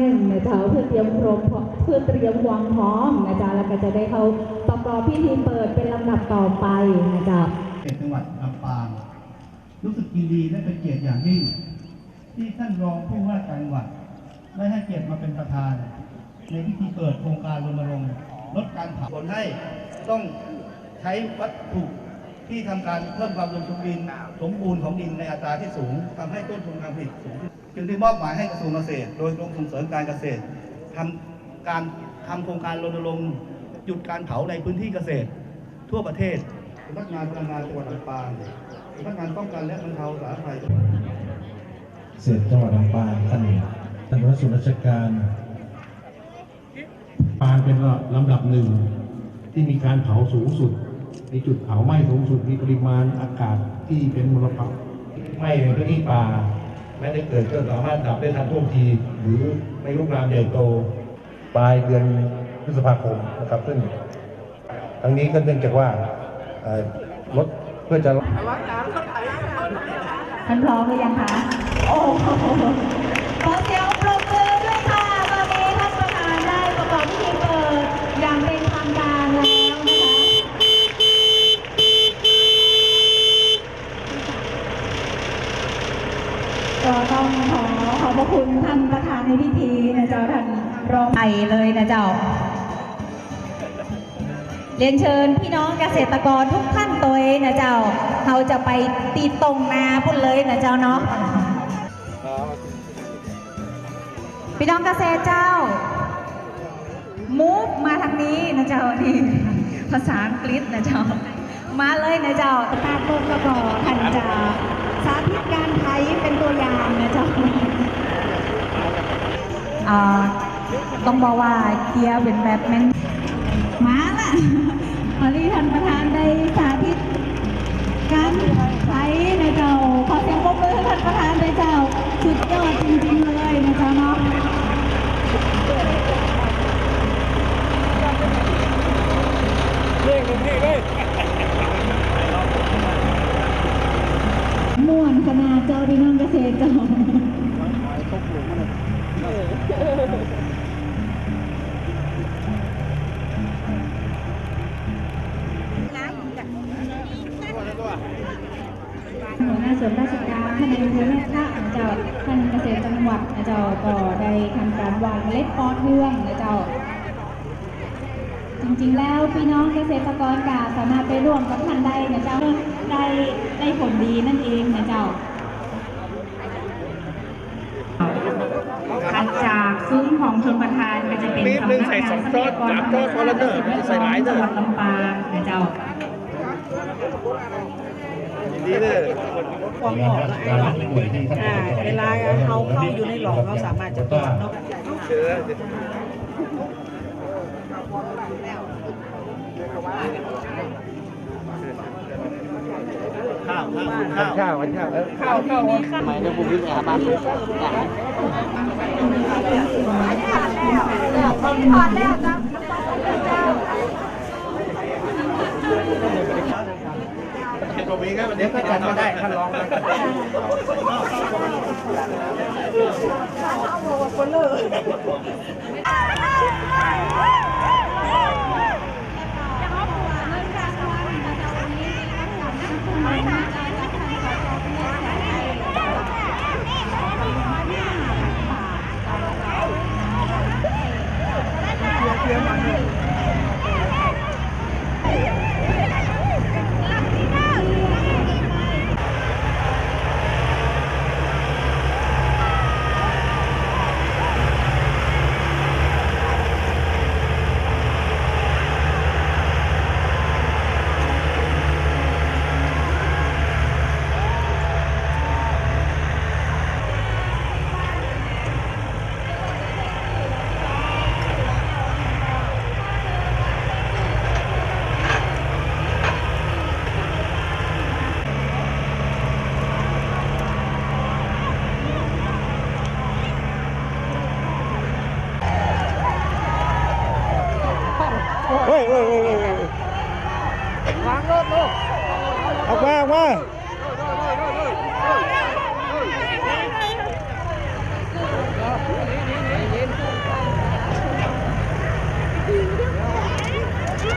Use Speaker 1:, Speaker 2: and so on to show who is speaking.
Speaker 1: หนึ่งนะเจ้าเพื่อเตรียมพร้อมเพื่อเตรียมวางพร้อมนะเจ้าแล้วก็จะได้เข้าประกอบพิธีเปิดเป็นลำดับต่อไปนะเจ้า
Speaker 2: เขตจังหวัดลำปางรู้สึกยินดีและเป็นเกียรติอย่างยิ่ง ที่ท่านรองผู้ว่าการจังหวัดได้ให้เกียรติมาเป็นประธาน ในพิธีเปิดโครงการรณรงค์ลดการเผาผลให้ต้องใช้วัตถุที่ทำการเพิ่มความอุดมสมบูรณ์สมบูรณ์ของดินในอัตราที่สูงทำให้ต้นทุนการผลิตสูงขึ้น จึงได้มอบหมายให้กระทรวงเกษตร โดยกรมส่งเสริมการเกษตรทำการทำโครงการรณรงค์หยุดการเผาในพื้นที่เกษตร ทั่วประเทศสำนักงานพลังงานจังหวัดลำปางสำนักงานป้องกันและบรรเทาสาธารณภัย
Speaker 3: เสร็จจังหวัดลำปางท่านท่านรัฐส่วนราชการ
Speaker 4: ปางเป็นลำดับหนึ่งที่มีการเผาสูงสุด มีจุดเผาไหม้สูงสุด มีปริมาณอากาศที่เป็นมลภาวะไหม้ในพื้นที่ป่า แม้ได้เกิดก็สามารถดับได้ทันท่วงที หรือไม่ลุกลามใหญ่โตปลายเดือนพฤษภาคมนะครับซึ่งทั้งนี้ก็เนื่องจากว่าเอ่อลดเพื่อจะ
Speaker 1: ท่านพร้อมหรือยังคะโอ้โหขอเสียงปรบมือด้วยค่ะ ตอนนี้ท่านประธานได้ประกอบพิธีเปิดอย่างเป็นทางการแล้วนะคะ ก็ต้องขอขอบพระคุณท่านประธานในพิธีนะเจ้าท่านรองไปเลยนะเจ้า เรียนเชิญพี่น้องเกษตรกรทุกท่านตัวเองนะเจ้าเราจะไปตีตรงนาพุ่นเลยนะเจ้าเนาะพี่น้องเกษตรเจ้ามูฟมาทางนี้นะเจ้านี่ภาษาอังกฤษนะเจ้า มาเลยนะเจ้าตาโกกระบอกท่านจะ สาธิตการไถเป็นตัวอย่างนะเจ้าต้องบอกว่าเกียร์เป็นแบบแมน มาละมาลีท่านประธานได้สาธิตการใช้นะเจ้า ขอเสียงปรบมือให้ท่านประธานเลยเจ้า สุดยอดจริงๆเลยนะเจ้าเนาะม่วนขนาด เจ้าพี่น้องเกษตรเจ้าหัวหน้าส่วนราชการท่านนายกเทศนะเจ้าท่านเกษตรจังหวัดเจ้าก็ได้ทำการวางเมล็ดปอเทืองนะเจ้าจริงๆ แล้วพี่น้องเกษตรกรกาสามารถไปร่วมกับท่านได้นะเจ้าได้ได้ผลดีนั่นเองนะเจ้าถัดจากซุ้ม ของชนประธานก็จะเป็นสำนักงานทรัพยากรธรรมชาติและสิ่งแวดล้อ จังหวัดลำปางนะเจ้า
Speaker 3: ความเหมาะและการป่วยที่ท่าน
Speaker 5: อ่าเวลาเขาเข้าอยู่ในหลอดเราสามารถจะตรวจเนาะเข้า
Speaker 2: วข้าวข้าว
Speaker 4: ข้าวข้าวเออ
Speaker 5: เข้าเข้ามีขั้น
Speaker 6: ไม่ได้บุญวิทยาบ้า น
Speaker 4: เดี๋ยวก็จัดมาได้ท่านรองนะเฮ้ยเฮ้ยเฮ้ยเฮ้ย วางรถลูกออกมาออกมา